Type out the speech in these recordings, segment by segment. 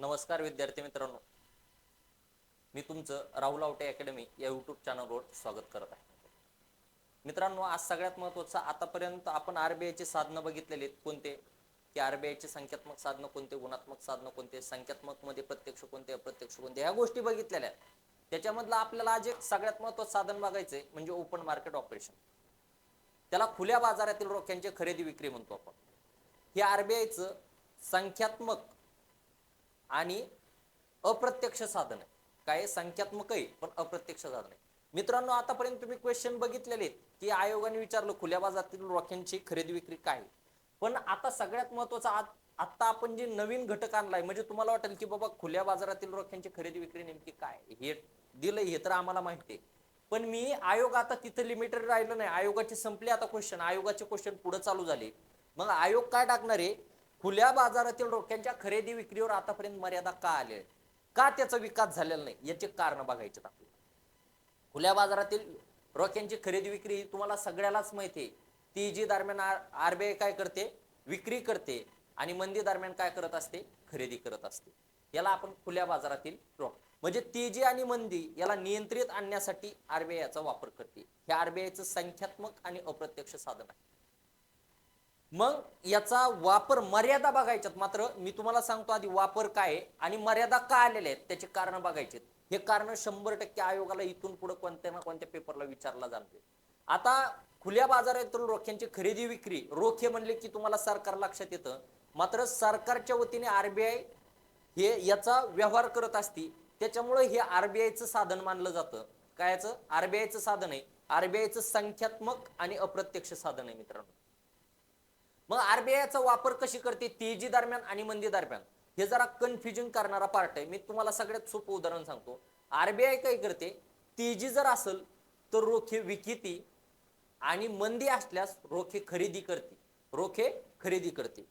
नमस्कार विद्यार्थी मित्रांनो. मी तुमचं राहुल आवटे अकॅडमी या युट्यूब चॅनलवर स्वागत करत आहे. मित्रांनो आज सगळ्यात महत्त्वाचं आतापर्यंत आपण आरबीआयचे साधनं बघितलेली आहेत. कोणते? की आरबीआयचे संख्यात्मक साधनं कोणते? गुणात्मक साधनं कोणते? संख्यात्मकमध्ये प्रत्यक्ष कोणते? अप्रत्यक्ष कोणते? ह्या गोष्टी बघितलेल्या आहेत. त्याच्यामधलं आपल्याला आज एक सगळ्यात महत्त्वाचं साधन बघायचंय म्हणजे ओपन मार्केट ऑपरेशन त्याला खुल्या बाजारातील रोख्यांची खरेदी विक्री म्हणतो आपण. हे आरबीआयचं संख्यात्मक आणि अप्रत्यक्ष साधन. आहे काय संख्यात्मक आहे पण अप्रत्यक्ष साधन. आहे मित्रांनो आतापर्यंत तुम्ही क्वेश्चन बघितलेले आहेत की आयोगाने विचारलं खुल्या बाजारातील रोख्यांची खरेदी विक्री काय? आहे? पण आता सगळ्यात महत्त्वाचा आत- आता आपण जे नवीन घटक आणलाय म्हणजे तुम्हाला वाटेल की बाबा खुल्या बाजारातील रोख्यांची खरेदी विक्री नेमकी काय? हे दिलंय हे तर आम्हाला माहिती आहे. पण मी आयोग आता तिथं लिमिटेड राहिलं नाही. आयोगाचे संपले आता क्वेश्चन आयोगाचे क्वेश्चन पुढे चालू झाले. मग आयोग काय टाकणार आहे? खुल्या बाजारातील रोख्यांच्या खरेदी विक्रीवर आतापर्यंत मर्यादा का आले का त्याचा विकास झालेला नाही? याचे कारण बघायचे आपल्याला. खुल्या बाजारातील रोख्यांची खरेदी विक्री ही तुम्हाला सगळ्यालाच माहिती आहे. ती जी दरम्यान आरबीआय काय करते? विक्री करते आणि मंदी दरम्यान काय करत असते? खरेदी करत असते. याला आपण खुल्या बाजारातील रोख म्हणजे तेजी आणि मंदी याला नियंत्रित आणण्यासाठी आरबीआय वापर करते. हे आरबीआयचं संख्यात्मक आणि अप्रत्यक्ष साधन आहे. मग याचा वापर मर्यादा बघायच्यात. मात्र मी तुम्हाला सांगतो आधी वापर काय आहे आणि मर्यादा का आलेल्या आहेत त्याचे कारण बघायचे हे कारण शंभर टक्के आयोगाला इथून पुढे कोणत्या ना कोणत्या पेपरला विचारला जाणार आता खुल्या बाजारातील रोख्यांची खरेदी विक्री रोखे म्हणले की तुम्हाला सरकार लक्षात येतं. मात्र सरकारच्या वतीने आरबीआय हे याचा व्यवहार करत असती त्याच्यामुळे हे आरबीआयचं साधन मानलं जातं. कायचं आरबीआयचं साधन आहे. आरबीआयचं संख्यात्मक आणि अप्रत्यक्ष साधन आहे मित्रांनो. मग आरबीआयचा वापर कशी करते? तेजी दरम्यान आणि मंदी दरम्यान. हे जरा कन्फ्युजन करणारा पार्ट आहे. मी तुम्हाला सगळ्यात सोपं उदाहरण सांगतो. आरबीआय काय करते? तेजी जर असेल तर रोखे विकिती आणि मंदी असल्यास रोखे खरेदी करते. रोखे खरेदी करते.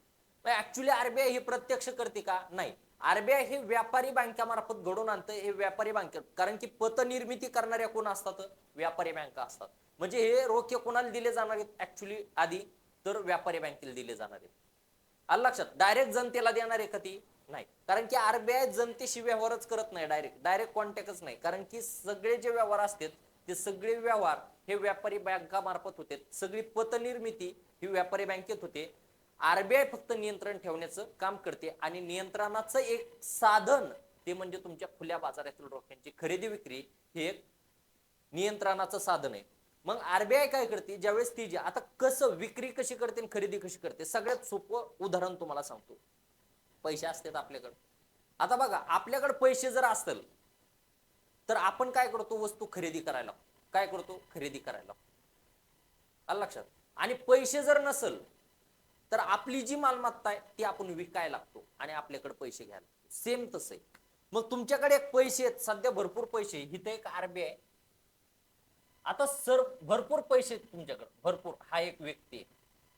ऍक्च्युली आरबीआय हे प्रत्यक्ष करते का? नाही. आरबीआय हे व्यापारी बँकामार्फत घडून आणतं. हे व्यापारी बँकेत कारण की पतनिर्मिती करणाऱ्या कोण असतात? व्यापारी बँका असतात. म्हणजे हे रोखे कोणाला दिले जाणार आहेत? ऍक्च्युली आधी तर व्यापारी बँकेला दिले जाणार आहेत. आलं लक्षात? डायरेक्ट जनतेला देणार आहे कधी नाही. कारण की आरबीआय जनतेशी व्यवहारच करत नाही डायरेक्ट डायरेक्ट कॉन्टॅक्टच नाही. कारण की सगळे जे व्यवहार असतात ते सगळे व्यवहार हे व्यापारी बँकामार्फत होते. सगळी पतनिर्मिती ही व्यापारी बँकेत होते. आरबीआय फक्त नियंत्रण ठेवण्याचं काम करते आणि नियंत्रणाचं एक साधन ते म्हणजे तुमच्या खुल्या बाजारातील रोख्यांची खरेदी विक्री हे एक नियंत्रणाचं साधन आहे. मग आरबीआय काय करते? ज्यावेळेस ती जी आता कसं विक्री कशी करते आणि खरेदी कशी करते? सगळ्यात सोपं उदाहरण तुम्हाला सांगतो. पैसे असतात आपल्याकडे. आता बघा आपल्याकडे पैसे जर असतील तर आपण काय करतो? वस्तू खरेदी करायला काय करतो? खरेदी करायला आलं लक्षात? आणि पैसे जर नसल तर आपली जी मालमत्ता आहे ती आपण विकायला लागतो आणि आपल्याकडे पैसे घ्यायला सेम तसं आहे मग तुमच्याकडे एक पैसे आहेत. सध्या भरपूर पैसे इथे एक आरबीआय आता सर भरपूर पैसे आहेत तुमच्याकडे. भरपूर. हा एक व्यक्ती आहे.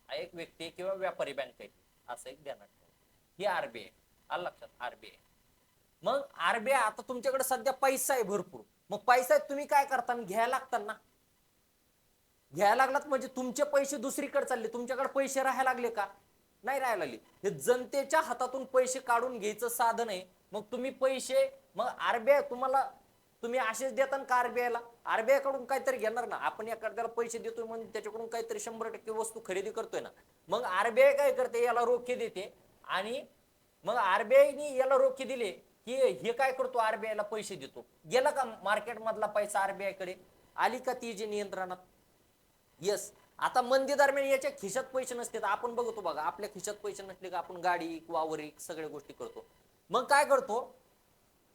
हा एक व्यक्ती आहे किंवा व्यापारी बँक आहे. असं एक ध्यानात ठेवा. ही आरबीआय आलं लक्षात? आरबीआय मग आरबीआय आता तुमच्याकडे सध्या पैसा आहे भरपूर. मग पैसा आहे तुम्ही काय करता? घ्यायला लागतात ना. घ्यायला लागलात म्हणजे तुमचे पैसे दुसरीकडे चालले. तुमच्याकडे पैसे राहायला लागले का? नाही राहायला लागले. हे जनतेच्या हातातून पैसे काढून घ्यायचं साधन आहे. मग तुम्ही पैसे मग आरबीआय तुम्हाला तुम्ही असेच देता का आरबीआयला आरबीआयकडून काहीतरी घेणार ना. आपण एखाद्याला पैसे देतोय म्हणून त्याच्याकडून काहीतरी शंभर टक्के वस्तू खरेदी करतोय ना. मग आरबीआय काय करते? याला रोखे देते. आणि मग आरबीआयने याला रोखे दिले की हे काय करतो? आरबीआय ला पैसे देतो. गेला का मार्केटमधला पैसा आरबीआयकडे आली का ती जी नियंत्रणात? येस आता मंदी दरम्यान याच्या खिशात पैसे नसते तर आपण बघतो बघा आपल्या खिशात पैसे नसले का आपण गाडी वावर सगळ्या गोष्टी करतो. मग काय करतो?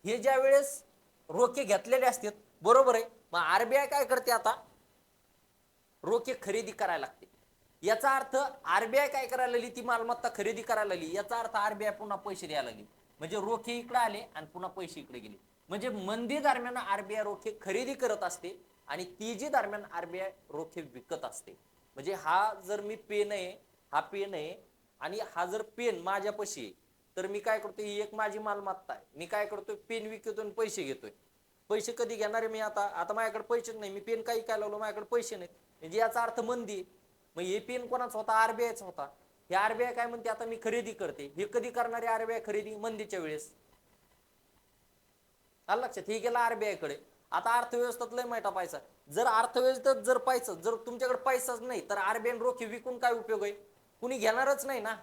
हे ज्या वेळेस रोखे घेतलेले असतात. बरोबर आहे. मग आरबीआय काय करते आता? रोखे खरेदी करायला लागते. याचा अर्थ आरबीआय काय करायला लागली? ती मालमत्ता खरेदी करायला लागली. याचा अर्थ आरबीआय पुन्हा पैसे द्यायला लागली. म्हणजे रोखे इकडे आले आणि पुन्हा पैसे इकडे गेले. म्हणजे मंदी दरम्यान आरबीआय रोखे खरेदी करत असते आणि तेजी दरम्यान आरबीआय रोखे विकत असते. म्हणजे हा जर मी पेन आहे हा पेन आहे आणि हा जर पेन माझ्यापाशी आहे तर मी काय करतोय ही एक माझी मालमत्ता आहे. मी काय करतोय पेन विकतो आणि पैसे घेतोय. पैसे कधी घेणार आहे मी आता? आता माझ्याकडे पैसेच नाही. मी पेन काही काय लावलो माझ्याकडे पैसे नाहीत. म्हणजे याचा अर्थ मंदी आहे. मग हे पेन कोणाचा होता? आरबीआयचा होता. हे आरबीआय काय म्हणते आता मी खरेदी करते. हे कधी करणारे आरबीआय खरेदी? मंदीच्या वेळेस. आलं लक्षात? हे गेला आरबीआयकडे. आता अर्थव्यवस्थेत लय माहिती पैसा जर अर्थव्यवस्थेत जर पैसा जर तुमच्याकडे पैसाच नाही तर आरबीआय रोखे विकून काय उपयोग आहे? कुणी घेणारच नाही ना.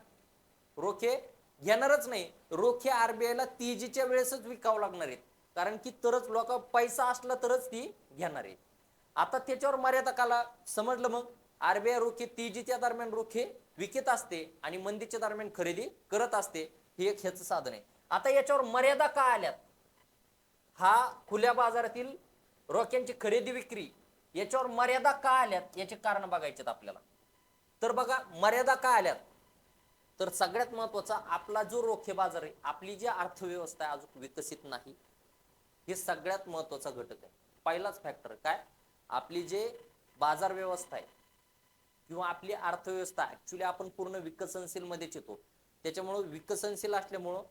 रोखे घेणारच नाही. रोखे आरबीआयला तेजीच्या वेळेसच विकावं लागणार आहेत. कारण की तरच लोक पैसा असला तरच ती घेणार आहे आता त्याच्यावर मर्यादा काला समजलं मग? आरबीआय रोखे तेजीच्या दरम्यान रोखे विकत असते आणि मंदीच्या दरम्यान खरेदी करत असते. हे एक ह्याचं साधन आहे. आता याच्यावर मर्यादा का आल्यात? हा खुल्या बाजारातील रोख्यांची खरेदी विक्री याच्यावर मर्यादा का आल्यात? याचे कारण बघायचे आपल्याला. तर बघा मर्यादा का आल्यात? तर सगळ्यात महत्त्वाचा आपला जो रोखे बाजार आहे आपली जी अर्थव्यवस्था आहे अजून विकसित नाही हे सगळ्यात महत्त्वाचा घटक आहे. पहिलाच फॅक्टर काय? आपली जे बाजार व्यवस्था आहे किंवा आपली अर्थव्यवस्था ऍक्च्युली आपण पूर्ण विकसनशील मध्येच येतो. त्याच्यामुळं विकसनशील असल्यामुळं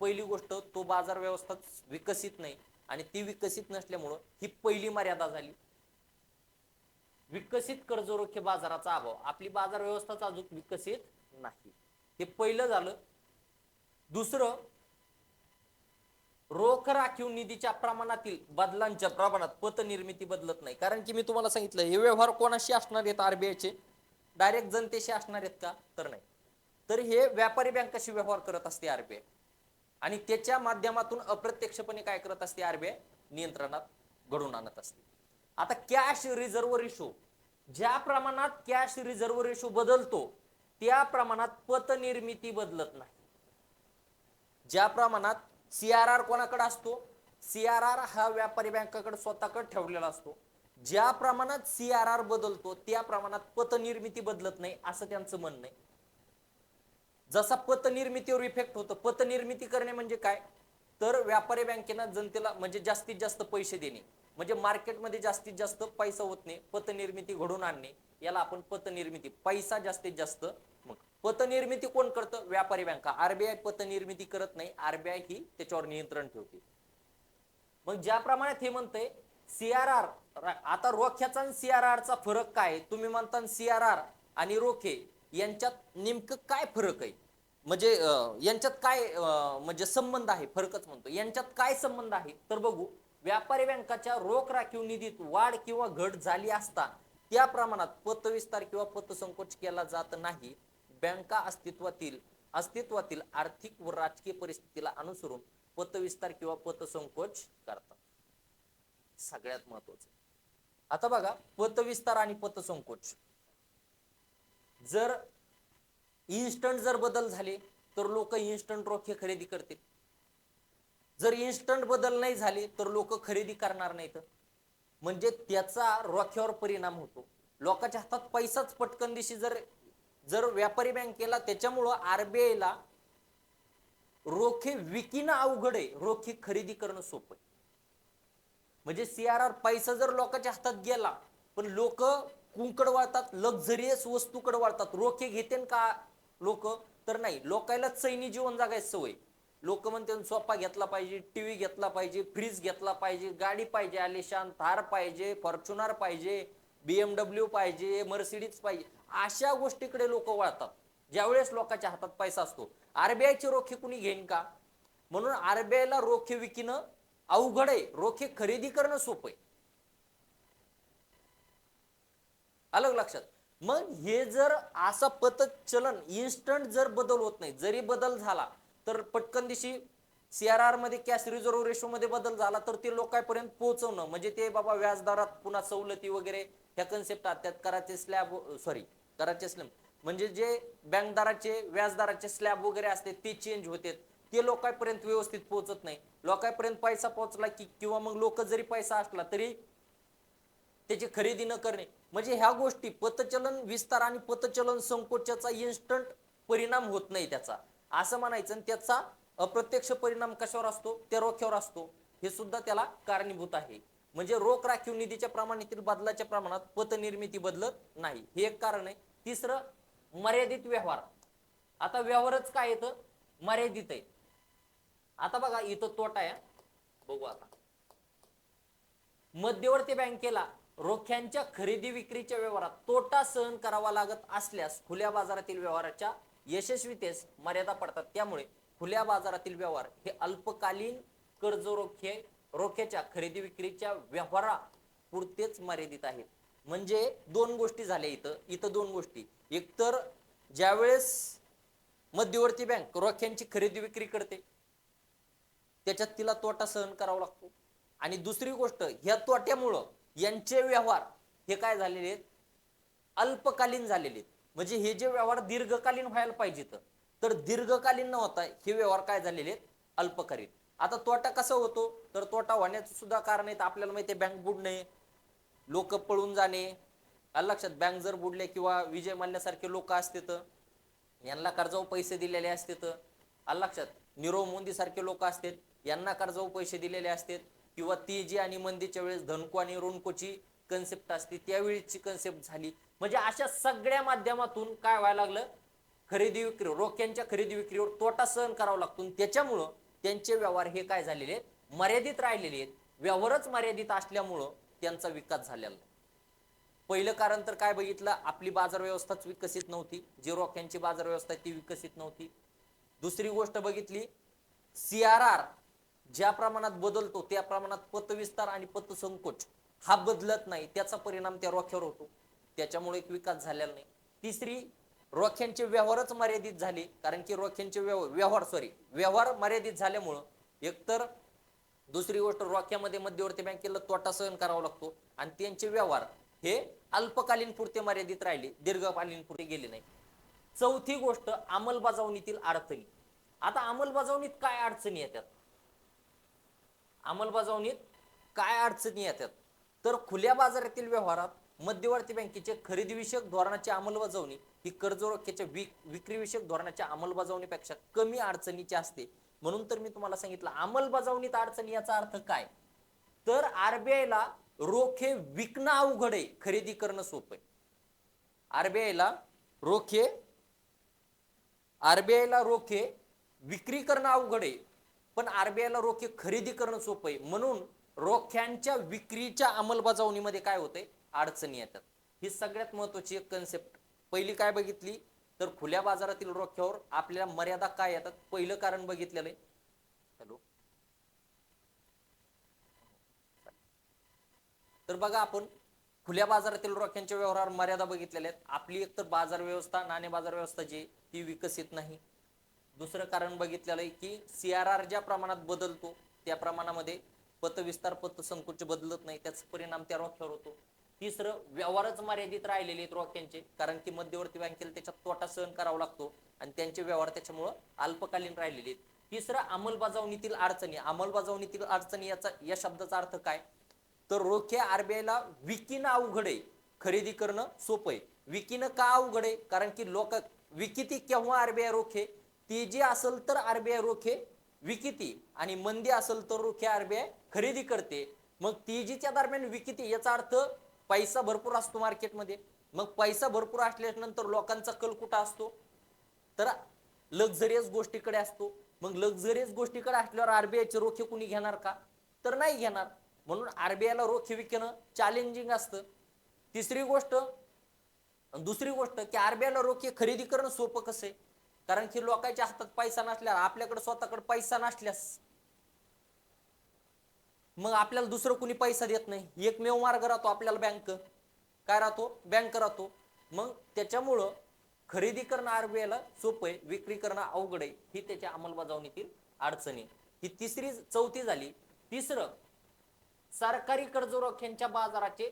पहिली गोष्ट तो बाजार व्यवस्था विकसित नाही आणि ती विकसित नसल्यामुळं ही पहिली मर्यादा झाली. विकसित कर्जरोखे बाजाराचा अभाव. आपली बाजार व्यवस्थाच अजून विकसित नाही. हे पहिलं झालं. दुसरं रोख राखीव निधीच्या प्रमाणातील बदलांच्या प्रमाणात पतनिर्मिती बदलत नाही. कारण की मी तुम्हाला सांगितलं हे व्यवहार कोणाशी असणार आहेत? आरबीआयचे डायरेक्ट जनतेशी असणार आहेत का? तर नाही. तर हे व्यापारी बँकाशी व्यवहार करत असते आरबीआय आणि त्याच्या माध्यमातून अप्रत्यक्षपणे काय करत असते आरबीआय नियंत्रणात घडून आणत असते. आता कॅश रिझर्व्ह रेशो ज्या प्रमाणात कॅश रिझर्व्ह रेशो बदलतो त्या प्रमाणात पतनिर्मिती बदलत नाही. ज्या प्रमाणात सीआरआर कोणाकडे असतो? सीआरआर हा व्यापारी बँकाकडे स्वतःकडे ठेवलेला असतो. ज्या प्रमाणात सीआरआर बदलतो त्या प्रमाणात पतनिर्मिती बदलत नाही असं त्यांचं म्हणणं आहे. जसा पतनिर्मितीवर इफेक्ट होतो पतनिर्मिती करणे म्हणजे काय? तर व्यापारी बँकेनं जनतेला म्हणजे जास्तीत जास्त पैसे देणे. म्हणजे मार्केटमध्ये जास्तीत जास्त पैसा होत नाही पतनिर्मिती घडून आणणे याला आपण पतनिर्मिती पैसा जास्तीत जास्त मग. पतनिर्मिती कोण करतं? व्यापारी बँका आरबीआय पतनिर्मिती करत नाही आरबीआय ही त्याच्यावर नियंत्रण ठेवते. मग ज्याप्रमाणे हे म्हणतंय सीआरआर आता रोख्याचा आणि सीआरआरचा चा फरक काय? तुम्ही म्हणता सीआरआर आणि रोखे यांच्यात नेमकं काय फरक आहे? म्हणजे यांच्यात काय म्हणजे संबंध आहे? फरकच म्हणतो यांच्यात काय संबंध आहे? तर बघू. व्यापारी बँकाच्या रोख राखीव निधीत वाढ किंवा घट झाली असता त्या प्रमाणात पतविस्तार किंवा पतसंकोच केला जात नाही. बँका अस्तित्वातील अस्तित्वातील आर्थिक व राजकीय परिस्थितीला अनुसरून पतविस्तार किंवा पतसंकोच करतात. सगळ्यात महत्वाचं आता बघा पतविस्तार आणि पतसंकोच. जर इन्स्टंट जर बदल झाले तर लोक इन्स्टंट रोखे खरेदी करतील. जर इन्स्टंट बदल नाही झाले तर लोक खरेदी करणार नाहीत. म्हणजे त्याचा रोख्यावर परिणाम होतो. लोकांच्या हातात पैसाच पटकन दिशी जर जर व्यापारी बँकेला त्याच्यामुळं आरबीआयला ला रोखे विकिणं अवघड आहे. रोखे खरेदी करणं सोपं आहे. म्हणजे सीआरआर पैसा जर लोकांच्या हातात गेला पण लोक कुंकड वाळतात लक्झरियस वस्तूकडे वाळतात. रोखे घेतेन का लोक? तर नाही. लोकायला चैनी जीवन जगायची सवय. लोक म्हणते सोफा घेतला पाहिजे टीव्ही घेतला पाहिजे फ्रीज घेतला पाहिजे गाडी पाहिजे आलिशान थार पाहिजे फॉर्च्युनर पाहिजे बीएमडब्ल्यू पाहिजे मर्सिडीज पाहिजे. अशा गोष्टीकडे लोक वळतात. ज्यावेळेस लोकांच्या हातात पैसा असतो. आरबीआयचे रोखे कुणी घेईन का? म्हणून आरबीआयला ला रोखे विकिणं अवघड आहे. रोखे खरेदी करणं सोपं आहे. अलग लक्षात? मग हे जर असं पतचलन इन्स्टंट जर बदल होत नाही जरी बदल झाला तर पटकन दिशी सीआरआरमध्ये कॅश रिझर्व्ह रेशो मध्ये बदल झाला तर ते लोकांपर्यंत पोहोचवणं म्हणजे ते बाबा व्याजदरात पुन्हा सवलती वगैरे ह्या कन्सेप्ट त्यात कराचे स्लॅब सॉरी कराचे स्लॅब म्हणजे जे बँकदाराचे व्याजदराचे स्लॅब वगैरे असते ते चेंज होते. ते लोकांपर्यंत व्यवस्थित पोहोचत नाही. लोकांपर्यंत पैसा पोहोचला की किंवा मग लोक जरी पैसा असला तरी त्याची खरेदी न करणे. म्हणजे ह्या गोष्टी पतचलन विस्तार आणि पतचलन संकोचाचा इन्स्टंट परिणाम होत नाही त्याचा. असं म्हणायचं आणि त्याचा अप्रत्यक्ष परिणाम कशावर असतो? त्या रोख्यावर असतो. हे सुद्धा त्याला कारणीभूत आहे. म्हणजे रोख राखीव निधीच्या प्रमाणातील बदलाच्या प्रमाणात पतनिर्मिती बदलत नाही. हे एक कारण आहे. तिसरं मर्यादित व्यवहार. आता व्यवहारच काय येतं मर्यादित आहे. आता बघा इथं तोटा आहे. बघू आता. मध्यवर्ती बँकेला रोख्यांच्या खरेदी विक्रीच्या व्यवहारात तोटा सहन करावा लागत असल्यास खुल्या बाजारातील व्यवहाराच्या यशस्वीतेस मर्यादा पडतात. त्यामुळे खुल्या बाजारातील व्यवहार हे अल्पकालीन कर्ज रोखे रोख्याच्या खरेदी विक्रीच्या व्यवहारा पुरतेच मर्यादित आहेत. म्हणजे दोन गोष्टी झाल्या इथं. इथं दोन गोष्टी. एकतर ज्यावेळेस मध्यवर्ती बँक रोख्यांची खरेदी विक्री करते त्याच्यात तिला तोटा सहन करावा लागतो. आणि दुसरी गोष्ट ह्या तोट्यामुळं यांचे व्यवहार हे काय झालेले आहेत? अल्पकालीन झालेले आहेत. म्हणजे हे जे व्यवहार दीर्घकालीन व्हायला पाहिजेत तर दीर्घकालीन न होता हे व्यवहार काय झालेले आहेत? अल्पकालीन. आता तोटा कसा होतो? तर तोटा होण्याचं सुद्धा कारण आहेत आपल्याला माहिती आहे बँक बुडणे लोक पळून जाणे. लक्षात बँक जर बुडले किंवा विजय मानल्यासारखे लोक असते तर? यांना कर्जावर पैसे दिलेले असते तर? लक्षात निरव मोदी सारखे लोक असतात यांना कर्जावर पैसे दिलेले असतात किंवा तेजी आणि मंदीच्या वेळेस धनको आणि रोणकोची कन्सेप्ट असते त्यावेळीची कन्सेप्ट झाली. म्हणजे अशा सगळ्या माध्यमातून काय व्हायला लागलं? खरेदी विक्री रोख्यांच्या खरेदी विक्रीवर तोटा सहन करावा लागतो. त्याच्यामुळं त्यांचे व्यवहार हे काय झालेले आहेत? मर्यादित राहिलेले आहेत. व्यवहारच मर्यादित असल्यामुळं त्यांचा विकास झालेला पहिलं कारण तर काय बघितलं? आपली बाजार व्यवस्थाच विकसित नव्हती. जी रोख्यांची बाजार व्यवस्था ती विकसित नव्हती. दुसरी गोष्ट बघितली सी आर आर ज्या प्रमाणात बदलतो त्या प्रमाणात पतविस्तार आणि पतसंकोच. हा बदलत नाही त्याचा परिणाम त्या रोख्यावर होतो. त्याच्यामुळे एक विकास झालेला नाही. तिसरी रोख्यांचे व्यवहारच मर्यादित झाले कारण की रोख्यांचे व्यवहार सॉरी व्यवहार मर्यादित झाल्यामुळं एकतर दुसरी गोष्ट रोख्यामध्ये मध्यवर्ती बँकेला तोटा सहन करावा लागतो आणि त्यांचे व्यवहार हे अल्पकालीन पुरते मर्यादित राहिले दीर्घकालीन पुरते गेले नाही. चौथी गोष्ट अंमलबजावणीतील अडचणी. आता अंमलबजावणीत काय अडचणी येतात? अंमलबजावणीत काय अडचणी येतात? तर खुल्या बाजारातील व्यवहारात मध्यवर्ती बँकेचे खरेदीविषयक धोरणाची अंमलबजावणी ही कर्ज रोख्याच्या विक विक्री धोरणाच्या अंमलबजावणीपेक्षा कमी अडचणीची असते. म्हणून तर मी तुम्हाला सांगितलं अंमलबजावणीत अडचणी याचा अर्थ काय? तर आरबीआयला ला रोखे विकणं अवघड आहे खरेदी करणं सोपं आहे. आरबीआयला ला रोखे आरबीआयला ला रोखे विक्री करणं अवघड आहे पण आरबीआयला ला रोखे खरेदी करणं सोपं आहे. म्हणून रोख्यांच्या विक्रीच्या अंमलबजावणीमध्ये काय होतंय? अडचणी येतात. ही सगळ्यात महत्वाची एक कन्सेप्ट पहिली काय बघितली? तर खुल्या बाजारातील रोख्यावर आपल्याला मर्यादा काय येतात? पहिलं कारण बघितलेलं आहे. हॅलो. तर बघा आपण खुल्या बाजारातील रोख्यांच्या व्यवहारावर मर्यादा बघितलेल्या आहेत. आपली एकतर बाजार व्यवस्था नाणे बाजार व्यवस्था जी ती विकसित नाही. दुसरं कारण बघितलेलं आहे की सी आर आर ज्या प्रमाणात बदलतो त्या प्रमाणामध्ये पतविस्तार पतसंकुच बदलत नाही. त्याचा परिणाम त्या रोख्यावर होतो. तिसरं व्यवहारच मर्यादित राहिलेले आहेत रोख्यांचे. कारण की मध्यवर्ती बँकेला त्याच्यात तोटा सहन करावा लागतो. आणि त्यांचे व्यवहार त्याच्यामुळं अल्पकालीन राहिलेले आहेत. तिसरं अंमलबजावणीतील अडचणी. अंमलबजावणीतील अडचणी याचा या शब्दाचा अर्थ काय? तर रोखे आरबीआयला विकीनं अवघड आहे. खरेदी करणं सोपं आहे. विकीनं का अवघड आहे? कारण की लोक विकिती केव्हा आरबीआय रोखे? ती जी असेल तर आरबीआय रोखे विकिती आणि मंदी असेल तर रोखे आरबीआय खरेदी करते. मग तेजीच्या दरम्यान विकिती याचा अर्थ पैसा भरपूर असतो मार्केटमध्ये. मग पैसा भरपूर असल्यानंतर लोकांचा कल कुठं असतो? तर लक्झरियस गोष्टीकडे असतो. मग लक्झरियस गोष्टीकडे असल्यावर आरबीआयचे रोखे कुणी घेणार का? तर नाही घेणार. म्हणून RBI ला रोखे विकणं चॅलेंजिंग असतं. तिसरी गोष्ट दुसरी गोष्ट की RBI ला रोखे खरेदी करणं सोपं कसं आहे? कारण की लोकांच्या हातात पैसा नसल्यावर आपल्याकडे स्वतःकडे पैसा नसल्यास. मग आपल्याला दुसरं कुणी पैसा देत नाही. एकमेव मार्ग राहतो आपल्याला बँक काय राहतो? बँक राहतो. मग त्याच्यामुळं खरेदी करणं आरबीआयला ला सोपं आहे विक्री करणं अवघड आहे. ही त्याच्या अंमलबजावणीतील अडचणी ही तिसरी चौथी झाली. तिसरं सरकारी कर्ज रोख्यांच्या बाजाराचे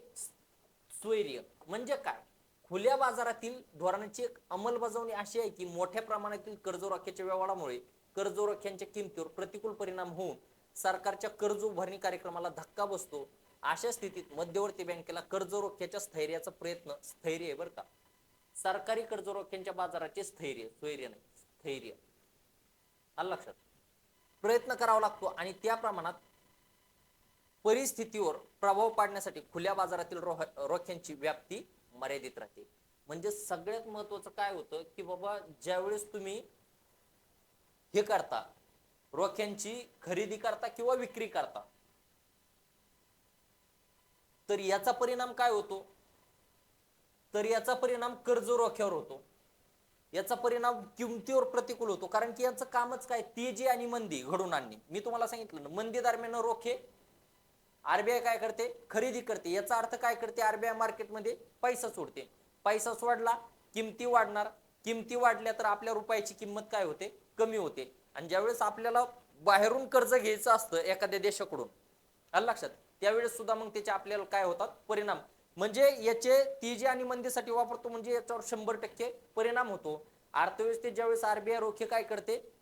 स्वैर्य म्हणजे काय? खुल्या बाजारातील धोरणाची एक अंमलबजावणी अशी आहे की मोठ्या प्रमाणातील कर्ज रोख्याच्या व्यवहारामुळे कर्ज रोख्यांच्या किमतीवर प्रतिकूल परिणाम होऊन सरकारच्या कर्ज उभारणी कार्यक्रमाला धक्का बसतो. अशा स्थितीत मध्यवर्ती बँकेला कर्जरोख्याच्या स्थैर्याचा प्रयत्न स्थैर्य आहे बरं का. सरकारी कर्ज रोख्यांच्या बाजाराचे स्थैर्य स्वैर्य नाही स्थैर्य. आलं लक्षात? प्रयत्न करावा लागतो आणि त्या प्रमाणात परिस्थितीवर प्रभाव पाडण्यासाठी खुल्या बाजारातील रोह- रोख्यांची व्याप्ती मर्यादित राहते. म्हणजे सगळ्यात महत्वाचं काय होतं की बाबा ज्यावेळेस तुम्ही हे करता रोख्यांची खरेदी करता किंवा विक्री करता तर याचा परिणाम काय होतो? तर याचा परिणाम कर्ज रोख्यावर होतो. याचा परिणाम किमतीवर प्रतिकूल होतो. कारण की यांचं कामच काय? तेजी आणि मंदी घडून आणणे. मी तुम्हाला सांगितलं ना मंदी दरम्यान रोखे आरबीआय काय करते? खरेदी करते. याचा अर्थ काय करते? आरबीआय मार्केटमध्ये पैसा सोडते. पैसा सोडला किमती वाढणार. किमती वाढल्या तर आपल्या रुपयाची किंमत काय होते? कमी होते. आणि ज्यावेळेस आपल्याला बाहेरून कर्ज घ्यायचं असतं एखाद्या देशाकडून आलं लक्षात? त्यावेळेस सुद्धा मग त्याचे आपल्याला काय होतात? परिणाम. म्हणजे याचे तेजी आणि मंदीसाठी वापरतो म्हणजे याच्यावर शंभर टक्के परिणाम होतो. अर्थव्यवस्थेत ज्यावेळेस आरबीआय रोखे काय करते?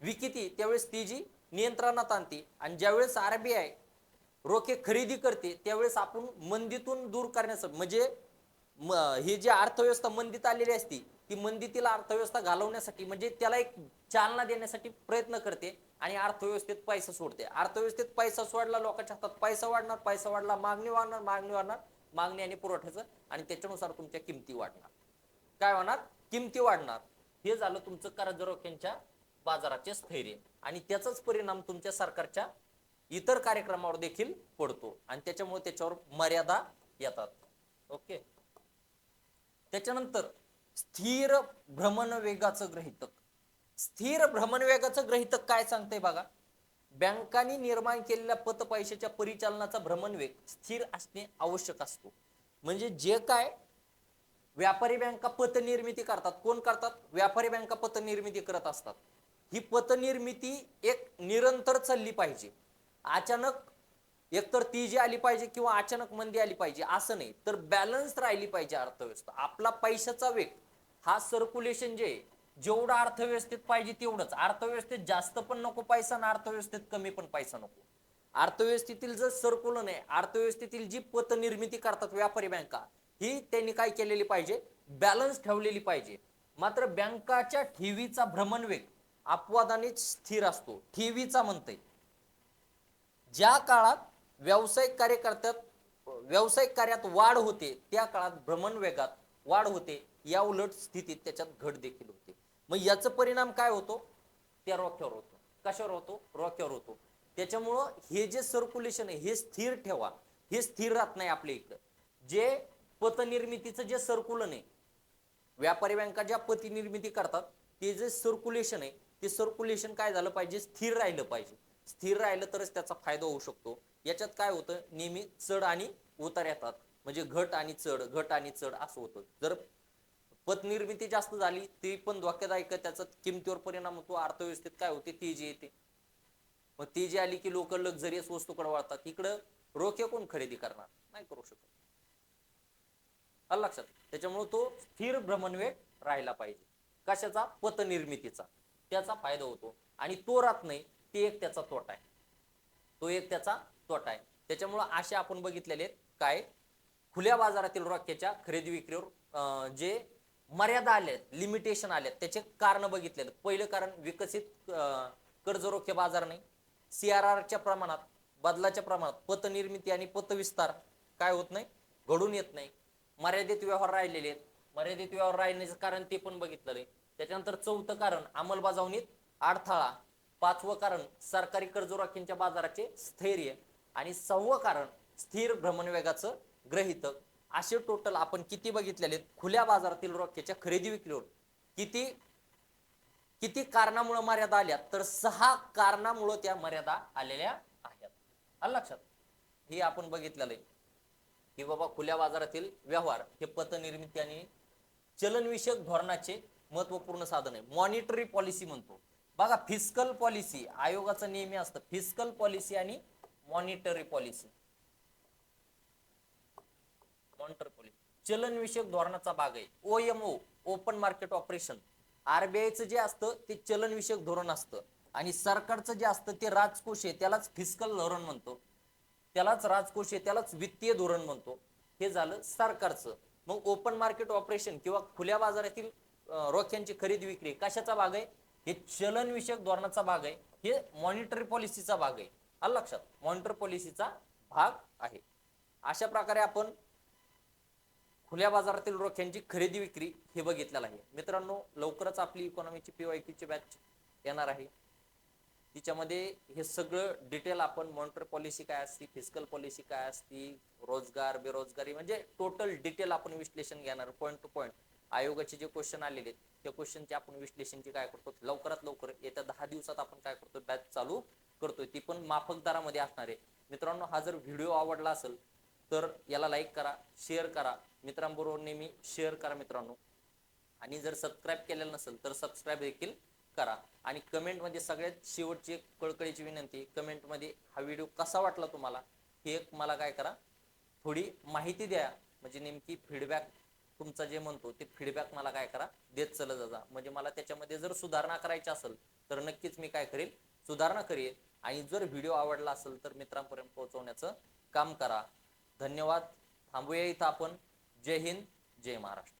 विकिती त्यावेळेस तीजी नियंत्रणात आणते. आणि ज्यावेळेस आरबीआय रोखे खरेदी करते त्यावेळेस आपण मंदीतून दूर करण्याचं म्हणजे म- ही जी अर्थव्यवस्था मंदीत आलेली असती ती मंदीतील अर्थव्यवस्था घालवण्यासाठी म्हणजे त्याला एक चालना देण्यासाठी प्रयत्न करते आणि अर्थव्यवस्थेत पैसा सोडते. अर्थव्यवस्थेत पैसा सोडला लोकांच्या हातात पैसा वाढणार पैसा वाढला मागणी वाढणार मागणी वाढणार मागणी आणि पुरवठ्याचं आणि त्याच्यानुसार तुमच्या किमती वाढणार. काय होणार? किमती वाढणार. हे झालं तुमचं कर्ज रोख्यांच्या बाजाराचे स्थैर्य. आणि त्याचाच परिणाम तुमच्या सरकारच्या इतर कार्यक्रमावर देखील पडतो. आणि त्याच्यामुळे त्याच्यावर मर्यादा येतात. ओके? त्याच्यानंतर स्थिर भ्रमण वेगाचं ग्रहितक. स्थिर भ्रमण वेगाचं ग्रहितक काय सांगते बघा? बँकांनी निर्माण केलेल्या पत पैशाच्या परिचालनाचा भ्रमणवेग स्थिर असणे आवश्यक असतो. म्हणजे जे काय? व्यापारी बँका पतनिर्मिती करतात. कोण करतात? व्यापारी बँका पतनिर्मिती करत असतात. ही पतनिर्मिती एक निरंतर चालली पाहिजे. अचानक एकतर ती जी आली पाहिजे किंवा अचानक मंदी आली पाहिजे असं नाही. तर बॅलन्स राहिली पाहिजे अर्थव्यवस्था. आपला पैशाचा वेग हा सर्क्युलेशन जे आहे, अर्थव्यवस्थेत पाहिजे तेवढंच. अर्थव्यवस्थेत जास्त पण नको पैसा आणि अर्थव्यवस्थेत कमी पण पैसा नको. अर्थव्यवस्थेतील जर सर्कुलन आहे अर्थव्यवस्थेतील जी पतनिर्मिती करतात व्यापारी बँका ही त्यांनी काय केलेली पाहिजे? बॅलन्स ठेवलेली पाहिजे. मात्र बँकाच्या ठेवीचा भ्रमणवेग अपवादानेच स्थिर असतो. ठेवीचा म्हणतंय. ज्या काळात व्यावसायिक कार्यकर्त्यात व्यावसायिक कार्यात वाढ होते त्या काळात भ्रमण वेगात वाढ होते या उलट स्थितीत त्याच्यात घट देखील होते. मग याचा परिणाम काय होतो? त्या रोख्यावर होतो. कशावर होतो? रोख्यावर होतो. त्याच्यामुळं हे जे सर्क्युलेशन आहे हे स्थिर ठेवा. हे स्थिर राहत नाही आपल्या इकडं. जे पतनिर्मितीचं जे सर्क्युलन आहे व्यापारी बँका ज्या पतनिर्मिती करतात ते जे सर्क्युलेशन आहे ते सर्क्युलेशन काय झालं पाहिजे? स्थिर राहिलं पाहिजे. स्थिर राहिलं तरच त्याचा फायदा होऊ शकतो. याच्यात काय होतं? नेहमी चढ आणि उतार येतात. म्हणजे घट आणि चढ घट आणि चढ असं होतं. जर पतनिर्मिती जास्त झाली ती पण धोक्यादायक त्याचा किमतीवर परिणाम होतो. अर्थव्यवस्थेत काय होते? तेजी येते. मग तेजी आली की लोक लक्झरियस वस्तूकडे वाढतात इकडं रोखे कोण खरेदी करणार? नाही करू शकत. आलं लक्षात? त्याच्यामुळे तो स्थिर भ्रमणवेग राहिला पाहिजे. कशाचा? पतनिर्मितीचा. त्याचा फायदा होतो. आणि तो राहत नाही. ते एक त्याचा तोटा आहे. तो एक त्याचा तोटा आहे. त्याच्यामुळं असे आपण बघितलेले आहेत काय? खुल्या बाजारातील रोख्याच्या खरेदी विक्रीवर जे मर्यादा आल्या आहेत लिमिटेशन आले आहेत त्याचे कारण बघितलेले आहेत. पहिलं कारण विकसित कर्ज रोखे बाजार नाही. आरच्या प्रमाणात बदलाच्या प्रमाणात पतनिर्मिती आणि पतविस्तार काय होत नाही? घडून येत नाही. मर्यादित व्यवहार राहिलेले आहेत. मर्यादित व्यवहार राहिल्याचं कारण ते पण बघितलेलं आहे. त्याच्यानंतर चौथं कारण अंमलबजावणीत अडथळा. पाचवं कारण सरकारी कर्ज रोख्यांच्या बाजाराचे स्थैर्य आणि सहावं कारण स्थिर भ्रमणवेगाचं ग्रहितक असे टोटल आपण किती बघितलेले आहेत? खुल्या बाजारातील रोख्याच्या खरेदी विक्रीवर. किती किती कारणामुळे मर्यादा आल्या? तर सहा कारणामुळे त्या मर्यादा आलेल्या आहेत. आलं लक्षात? हे आपण बघितलेलं आहे. की बाबा खुल्या बाजारातील व्यवहार हे पतनिर्मिती आणि चलनविषयक धोरणाचे महत्त्वपूर्ण साधन आहे. मॉनिटरी पॉलिसी म्हणतो. बघा फिस्कल पॉलिसी आयोगाचं नेहमी असतं. फिस्कल पॉलिसी आणि मॉनिटरी पॉलिसी मॉनिटरी पॉलिसी चलनविषयक धोरणाचा भाग आहे. ओएमओ ओपन मार्केट ऑपरेशन आरबीआयचं जे असतं ते चलनविषयक धोरण असतं. आणि सरकारचं जे असतं ते राजकोष आहे. त्यालाच फिस्कल धोरण म्हणतो. त्यालाच राजकोष आहे. त्यालाच वित्तीय धोरण म्हणतो. हे झालं सरकारचं. मग ओपन मार्केट ऑपरेशन किंवा खुल्या बाजारातील रोख्यांची खरेदी विक्री कशाचा भाग आहे? हे चलनविषयक धोरणाचा भाग आहे. हे मॉनिटरी पॉलिसीचा भाग आहे. आलं लक्षात? मॉनिटर पॉलिसीचा भाग आहे. अशा प्रकारे आपण खुल्या बाजारातील रोख्यांची खरेदी विक्री हे बघितलेलं आहे. मित्रांनो लवकरच आपली इकॉनॉमीची पीवायक्यूची बॅच येणार आहे. तिच्यामध्ये हे सगळं डिटेल आपण मॉनिटर पॉलिसी काय असती फिजिकल पॉलिसी काय असती रोजगार बेरोजगारी म्हणजे टोटल डिटेल आपण विश्लेषण घेणार पॉईंट टू पॉईंट आयोगाचे जे क्वेश्चन आलेले आहेत त्या क्वेश्चनचे आपण विश्लेषणची काय करतो लवकरात लवकर येत्या दहा दिवसात आपण काय करतो बॅच चालू करतोय. ती पण माफक दरामध्ये असणार आहे. मित्रांनो हा जर व्हिडिओ आवडला असेल तर याला लाईक करा शेअर करा. मित्रांबरोबर नेहमी शेअर करा मित्रांनो. आणि जर सबस्क्राईब केलेलं नसेल तर सबस्क्राईब देखील करा. आणि कमेंटमध्ये सगळ्यात शेवटची एक कळकळीची विनंती कमेंटमध्ये हा व्हिडिओ कसा वाटला तुम्हाला हे एक मला काय करा थोडी माहिती द्या. म्हणजे नेमकी फीडबॅक तुमचा जे म्हणतो ते फीडबॅक मला काय करा देत चला जा म्हणजे मला त्याच्यामध्ये जर सुधारणा करायची असेल तर नक्कीच मी काय करेल सुधारणा करेल. आणि जर व्हिडिओ आवडला असेल तर मित्रांपर्यंत पोहोचवण्याचं काम करा. धन्यवाद. थांबूया इथं आपण. जय हिंद. जय महाराष्ट्र.